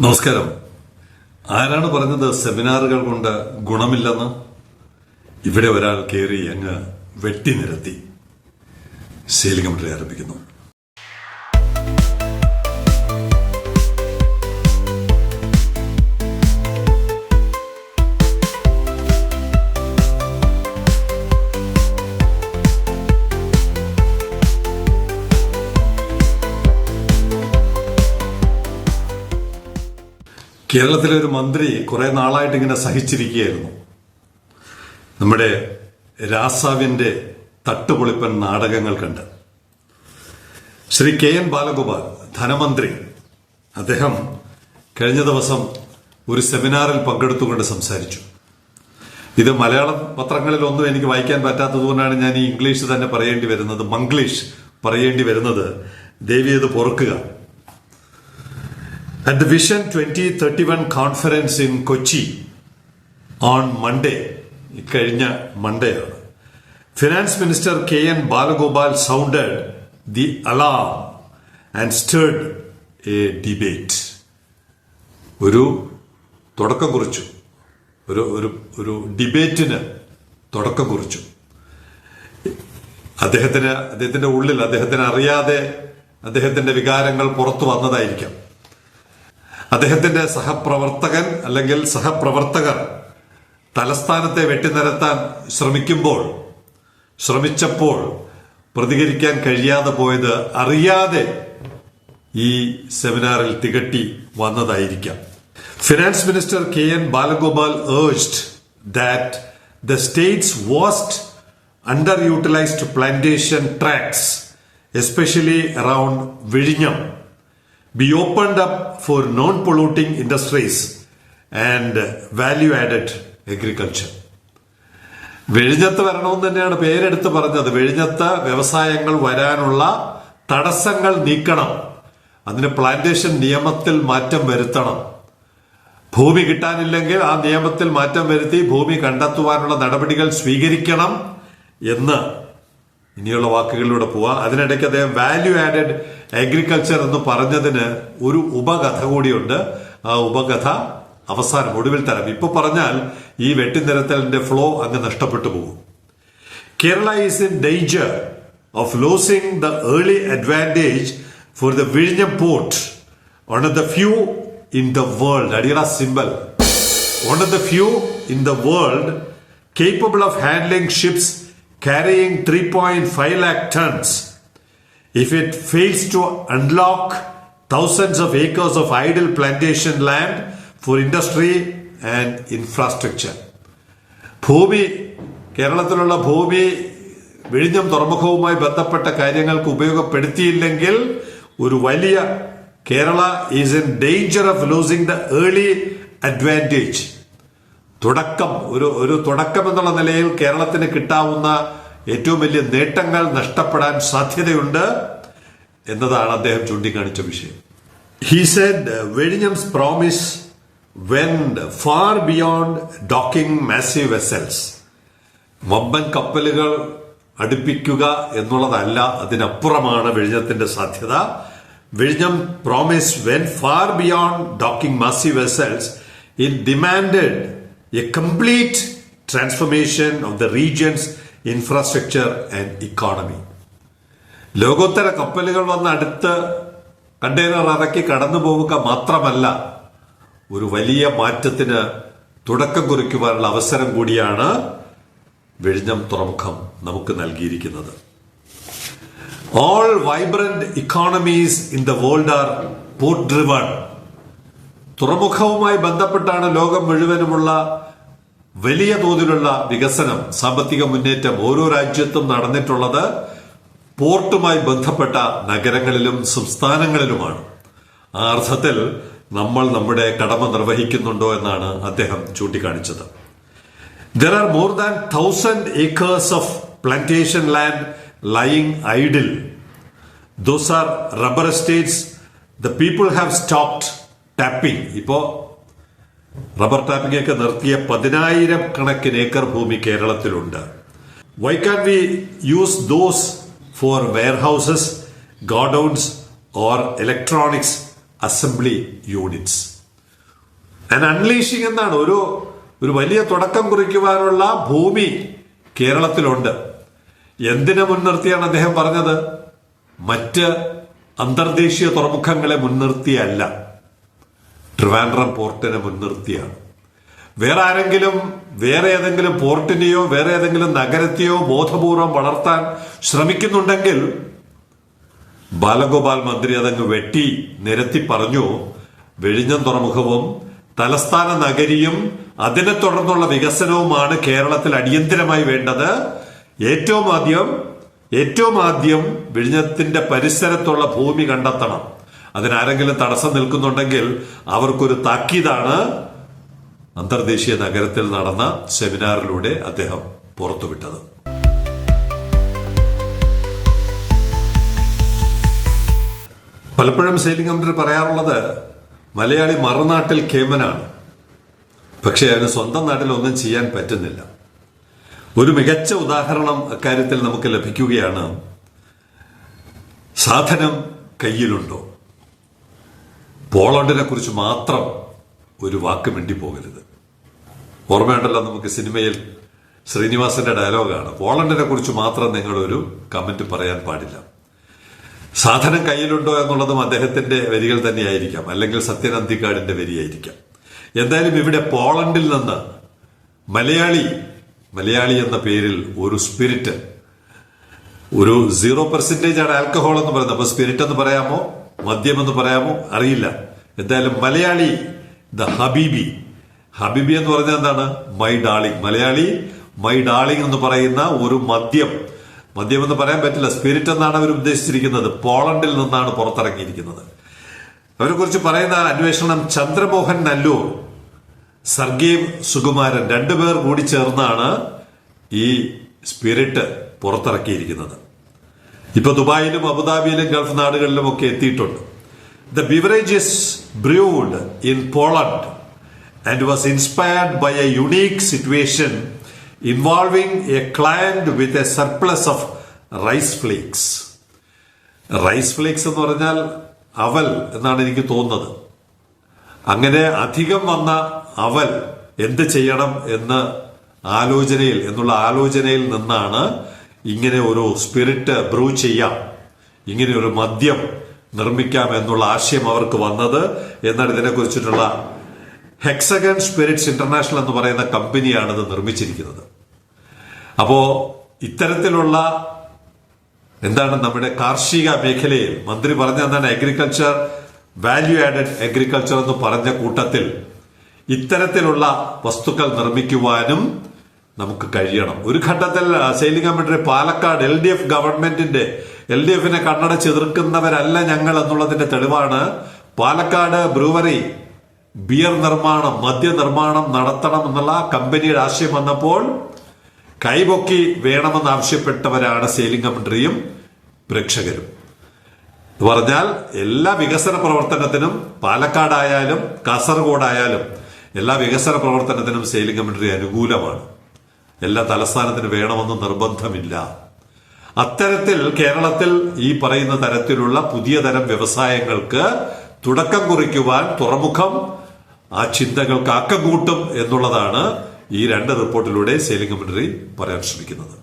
നമസ്കാരം. ആരാണ് പറഞ്ഞത് സെമിനാറുകൾ കൊണ്ട് ഗുണമില്ലെന്ന്? ഇവിടെ ഒരാൾ കയറി അങ്ങ് വെട്ടി നിരത്തി. ശീലിംഗമട്രി ആരംഭിക്കുന്നു. കേരളത്തിലെ ഒരു മന്ത്രി കുറെ നാളായിട്ട് ഇങ്ങനെ സഹിച്ചിരിക്കുകയായിരുന്നു. നമ്മുടെ രാസാവിന്റെ തട്ടുപൊളിപ്പൻ നാടകങ്ങൾ കണ്ട്. ശ്രീ കെ എൻ ബാലഗോപാൽ ധനമന്ത്രി അദ്ദേഹം കഴിഞ്ഞ ദിവസം ഒരു സെമിനാറിൽ പങ്കെടുത്തുകൊണ്ട് സംസാരിച്ചു. ഇത് മലയാളം പത്രങ്ങളിലൊന്നും എനിക്ക് വായിക്കാൻ പറ്റാത്തതുകൊണ്ടാണ് ഞാൻ ഈ ഇംഗ്ലീഷ് തന്നെ പറയേണ്ടി വരുന്നത് മംഗ്ലീഷ് പറയേണ്ടി വരുന്നത്. ദേവി ഇത് പൊറുക്കുക. At the Vision 2031 conference in Kochi on Monday, Monday ആണ്. Finance minister K N Balagopal sounded the alarm and stirred a debate ഒരു തുടക്കം കുറിച്ചു. ഒരു ഒരു ഒരു ഡിബേറ്റിന് തുടക്കം കുറിച്ചു. അദ്ദേഹത്തിന് അദ്ദേഹത്തിന്റെ ഉള്ളിൽ അദ്ദേഹത്തിന് അറിയാതെ അദ്ദേഹത്തിന്റെ വികാരങ്ങൾ പുറത്തു വന്നതായിരിക്കാം. അദ്ദേഹത്തിന്റെ സഹപ്രവർത്തകൻ അല്ലെങ്കിൽ സഹപ്രവർത്തകർ തലസ്ഥാനത്തെ വെട്ടിനിരത്താൻ ശ്രമിക്കുമ്പോൾ ശ്രമിച്ചപ്പോൾ പ്രതികരിക്കാൻ കഴിയാതെ പോയത് അറിയാതെ ഈ സെമിനാറിൽ തികട്ടി വന്നതായിരിക്കാം. Finance minister K N Balagopal urged that the state's vast under utilised plantation tracts especially around വിഴിഞ്ഞം be opened up for non-polluting industries and value-added agriculture. വെഴിഞ്ഞത്ത് വരണമെന്ന് തന്നെയാണ് പേരെടുത്ത് പറഞ്ഞത്. വെഴിഞ്ഞത്ത് വ്യവസായങ്ങൾ വരാനുള്ള തടസ്സങ്ങൾ നീക്കണം. അതിന് പ്ലാന്റേഷൻ നിയമത്തിൽ മാറ്റം വരുത്തണം. ഭൂമി കിട്ടാനില്ലെങ്കിൽ ആ നിയമത്തിൽ മാറ്റം വരുത്തി ഭൂമി കണ്ടെത്തുവാനുള്ള നടപടികൾ സ്വീകരിക്കണം എന്ന് ഇനിയുള്ള വാക്കുകളിലൂടെ പോവാം. അതിനിടയ്ക്ക് അദ്ദേഹം വാല്യൂ ആഡഡ് അഗ്രികൾച്ചർ എന്ന് പറഞ്ഞതിന് ഒരു ഉപകഥ കൂടിയുണ്ട്. ആ ഉപകഥ അവസാനം ഒടുവിൽ തരാം. ഇപ്പൊ പറഞ്ഞാൽ ഈ വെട്ടിനിരത്തലിന്റെ ഫ്ലോ അങ്ങ് നഷ്ടപ്പെട്ടു പോകും. Kerala is in danger of losing the early advantage for the വിഴിഞ്ഞം port one of the few in the world അടിയറ symbol one of the few in the world capable of handling ships carrying 3.5 lakh tons. If it fails to unlock thousands of acres of idle plantation land for industry and infrastructure. ഭൂമി കേരളത്തിലുള്ള ഭൂമി വിഴിഞ്ഞം തുറമുഖവുമായി ബന്ധപ്പെട്ട കാര്യങ്ങൾക്ക് ഉപയോഗപ്പെടുത്തിയില്ലെങ്കിൽ ഒരു വലിയ Kerala is in danger of losing the early advantage തുടക്കം ഒരു ഒരു തുടക്കം എന്നുള്ള നിലയിൽ കേരളത്തിന് കിട്ടാവുന്ന ഏറ്റവും വലിയ നേട്ടങ്ങൾ നഷ്ടപ്പെടാൻ സാധ്യതയുണ്ട് എന്നതാണ് അദ്ദേഹം ചൂണ്ടിക്കാണിച്ച വിഷയം. He said വെഴിഞ്ഞംസ് promise went far beyond docking massive vessels വമ്പൻ കപ്പലുകൾ അടുപ്പിക്കുക എന്നുള്ളതല്ല അതിനപ്പുറമാണ് വെഴിഞ്ഞത്തിന്റെ സാധ്യത. വെഴിഞ്ഞം promise went far beyond docking massive vessels it demand a complete transformation of the region's infrastructure and economy ലോകോത്തര കപ്പലുകൾ വന്ന് അടുത്ത് കണ്ടെയ്നർ ഇറക്കി കടന്നു പോവുക മാത്രമല്ല ഒരു വലിയ മാറ്റത്തിന് തുടക്കം കുറിക്കുവാനുള്ള അവസരം കൂടിയാണ് വിഴിഞ്ഞം തുറമുഖം നമുക്ക് നൽകിയിരിക്കുന്നത്. All vibrant economies in the world are port driven തുറമുഖവുമായി ബന്ധപ്പെട്ടാണ് ലോകം മുഴുവനുമുള്ള വലിയ തോതിലുള്ള വികസനം സാമ്പത്തിക മുന്നേറ്റം ഓരോ രാജ്യത്തും നടന്നിട്ടുള്ളത് പോർട്ടുമായി ബന്ധപ്പെട്ട നഗരങ്ങളിലും സംസ്ഥാനങ്ങളിലുമാണ്. ആ അർത്ഥത്തിൽ നമ്മൾ നമ്മുടെ കടമ നിർവഹിക്കുന്നുണ്ടോ എന്നാണ് അദ്ദേഹം ചൂണ്ടിക്കാണിച്ചത്. There are more than thousand acres of plantation land lying idle those are rubber estates the people have stopped tapping ഇപ്പോ റബ്ബർ ടാപ്പിംഗൊക്കെ നിർത്തിയ പതിനായിരം കണക്കിന് ഏക്കർ ഭൂമി കേരളത്തിലുണ്ട്. Why can we use those for warehouses godowns or electronics assembly units and unleashing എന്നാണ് ഒരു ഒരു വലിയ തുടക്കം കുറിക്കുവാനുള്ള ഭൂമി കേരളത്തിലുണ്ട്. എന്തിനെ മുൻനിർത്തിയാണ് അദ്ദേഹം പറഞ്ഞത്? മറ്റ് അന്തർദേശീയ തുറമുഖങ്ങളെ മുൻനിർത്തിയല്ല. ട്രിവാൻഡ്രം പോർട്ടിനെ മുൻനിർത്തിയാണ്. വേറെ ആരെങ്കിലും വേറെ ഏതെങ്കിലും പോർട്ടിനെയോ വേറെ ഏതെങ്കിലും നഗരത്തെയോ ബോധപൂർവം വളർത്താൻ ശ്രമിക്കുന്നുണ്ടെങ്കിൽ ബാലഗോപാൽ മന്ത്രി അതങ്ങ് വെട്ടി നിരത്തി പറഞ്ഞു വെഴിഞ്ഞം തുറമുഖവും തലസ്ഥാന നഗരിയും അതിനെ തുടർന്നുള്ള വികസനവുമാണ് കേരളത്തിൽ അടിയന്തിരമായി വേണ്ടത്. ഏറ്റവും ആദ്യം ഏറ്റവും ആദ്യം വിഴിഞ്ഞത്തിന്റെ പരിസരത്തുള്ള ഭൂമി കണ്ടെത്തണം. അതിനാരെങ്കിലും തടസ്സം നിൽക്കുന്നുണ്ടെങ്കിൽ അവർക്കൊരു താക്കീതാണ് അന്തർദേശീയ നഗരത്തിൽ നടന്ന സെമിനാറിലൂടെ അദ്ദേഹം പുറത്തുവിട്ടത്. പലപ്പോഴും കമ്പനി പറയാറുള്ളത് മലയാളി മറുനാട്ടിൽ കേമനാണ്. പക്ഷേ അവന് സ്വന്തം നാട്ടിൽ ഒന്നും ചെയ്യാൻ പറ്റുന്നില്ല. ഒരു മികച്ച ഉദാഹരണം അക്കാര്യത്തിൽ നമുക്ക് ലഭിക്കുകയാണ്. സാധനം കയ്യിലുണ്ടോ? പോളണ്ടിനെ കുറിച്ച് മാത്രം ഒരു വാക്ക് മിണ്ടി പോകരുത് ഓർമ്മയുണ്ടല്ലോ നമുക്ക് സിനിമയിൽ ശ്രീനിവാസന്റെ ഡയലോഗാണ്. പോളണ്ടിനെ കുറിച്ച് മാത്രം നിങ്ങളൊരു കമന്റ് പറയാൻ പാടില്ല. സാധനം കയ്യിലുണ്ടോ എന്നുള്ളതും അദ്ദേഹത്തിന്റെ വരികൾ തന്നെയായിരിക്കാം. അല്ലെങ്കിൽ സത്യനന്ദിക്കാടിന്റെ വരിയായിരിക്കാം. എന്തായാലും ഇവിടെ പോളണ്ടിൽ നിന്ന് മലയാളി മലയാളി എന്ന പേരിൽ ഒരു സ്പിരിറ്റ് ഒരു സീറോ പെർസെന്റേജ് ആണ് ആൽക്കഹോൾ എന്ന് പറയുന്നത്. അപ്പൊ സ്പിരിറ്റ് എന്ന് പറയാമോ? മദ്യം എന്ന് പറയാമോ? അറിയില്ല. എന്തായാലും മലയാളി ദ ഹബീബി. ഹബീബി എന്ന് പറഞ്ഞാൽ എന്താണ്? My darling Malayali my darling എന്ന് പറയുന്ന ഒരു മദ്യം. മദ്യം എന്ന് പറയാൻ പറ്റില്ല. സ്പിരിറ്റ് എന്നാണ് അവർ ഉദ്ദേശിച്ചിരിക്കുന്നത്. പോളണ്ടിൽ നിന്നാണ് പുറത്തിറങ്ങിയിരിക്കുന്നത്. അവരെ കുറിച്ച് പറയുന്ന അന്വേഷണം ചന്ദ്രമോഹൻ നല്ലൂർ സർഗീവ് സുകുമാരൻ. രണ്ടുപേർ കൂടി ചേർന്നാണ് ഈ സ്പിരിറ്റ് പുറത്തിറക്കിയിരിക്കുന്നത്. ഇപ്പൊ ദുബായിലും അബുദാബിയിലും ഗൾഫ് നാടുകളിലും ഒക്കെ എത്തിയിട്ടുണ്ട്. The beverages brewed in Poland and was inspired by a unique situation involving a client with a surplus of rice flakes rice flakes എന്ന് പറഞ്ഞാൽ അവൽ എന്നാണ് എനിക്ക് തോന്നുന്നത്. അങ്ങനെ അധികം വന്ന അവൽ എന്ത് ചെയ്യണം എന്ന് ആലോചനയിൽ എന്നുള്ള ആലോചനയിൽ നിന്നാണ് ഇങ്ങനെ ഒരു സ്പിരിറ്റ് ബ്രൂ ചെയ്യാം. ഇങ്ങനെ ഒരു മദ്യം നിർമ്മിക്കാം എന്നുള്ള ആശയം അവർക്ക് വന്നത് എന്നാണ് ഇതിനെക്കുറിച്ചിട്ടുള്ള ഹെക്സഗൺ സ്പിരിറ്റ്സ് ഇന്റർനാഷണൽ എന്ന് പറയുന്ന കമ്പനിയാണ് ഇത് നിർമ്മിച്ചിരിക്കുന്നത്. അപ്പോ ഇത്തരത്തിലുള്ള എന്താണ് നമ്മുടെ കാർഷിക മേഖലയിൽ മന്ത്രി പറഞ്ഞ എന്താണ് അഗ്രികൾച്ചർ വാല്യൂ ആഡഡ് അഗ്രികൾച്ചർ എന്ന് പറഞ്ഞ കൂട്ടത്തിൽ ഇത്തരത്തിലുള്ള വസ്തുക്കൾ നിർമ്മിക്കുവാനും നമുക്ക് കഴിയണം. ഒരു ഘട്ടത്തിൽ sailing company Palakkad L D F ഗവൺമെന്റിന്റെ എൽ ഡി എഫിനെ കണ്ണടച്ച് എതിർക്കുന്നവരല്ല ഞങ്ങൾ എന്നുള്ളതിന്റെ തെളിവാണ് പാലക്കാട് ബ്രൂവറി ബിയർ നിർമ്മാണം മദ്യ നിർമ്മാണം നടത്തണം എന്നുള്ള കമ്പനിയുടെ ആശയം വന്നപ്പോൾ കൈപൊക്കി വേണമെന്ന് ആവശ്യപ്പെട്ടവരാണ് സെയിലിംഗ് കമ്മിറ്ററിയും പ്രേക്ഷകരും. എന്ന് പറഞ്ഞാൽ എല്ലാ വികസന പ്രവർത്തനത്തിനും പാലക്കാടായാലും കാസർഗോഡായാലും എല്ലാ വികസന പ്രവർത്തനത്തിനും സെയിലിംഗ് കമ്മിറ്ററി അനുകൂലമാണ്. എല്ലാ തലസ്ഥാനത്തിന് വേണമെന്ന് നിർബന്ധമില്ല. അത്തരത്തിൽ കേരളത്തിൽ ഈ പറയുന്ന തരത്തിലുള്ള പുതിയ തരം വ്യവസായങ്ങൾക്ക് തുടക്കം കുറിക്കുവാൻ തുറമുഖം ആ ചിന്തകൾക്ക് ആക്കം കൂട്ടും എന്നുള്ളതാണ് ഈ രണ്ട് റിപ്പോർട്ടിലൂടെ സെയിലിംഗ് കമന്ററി പറയാൻ ശ്രമിക്കുന്നത്.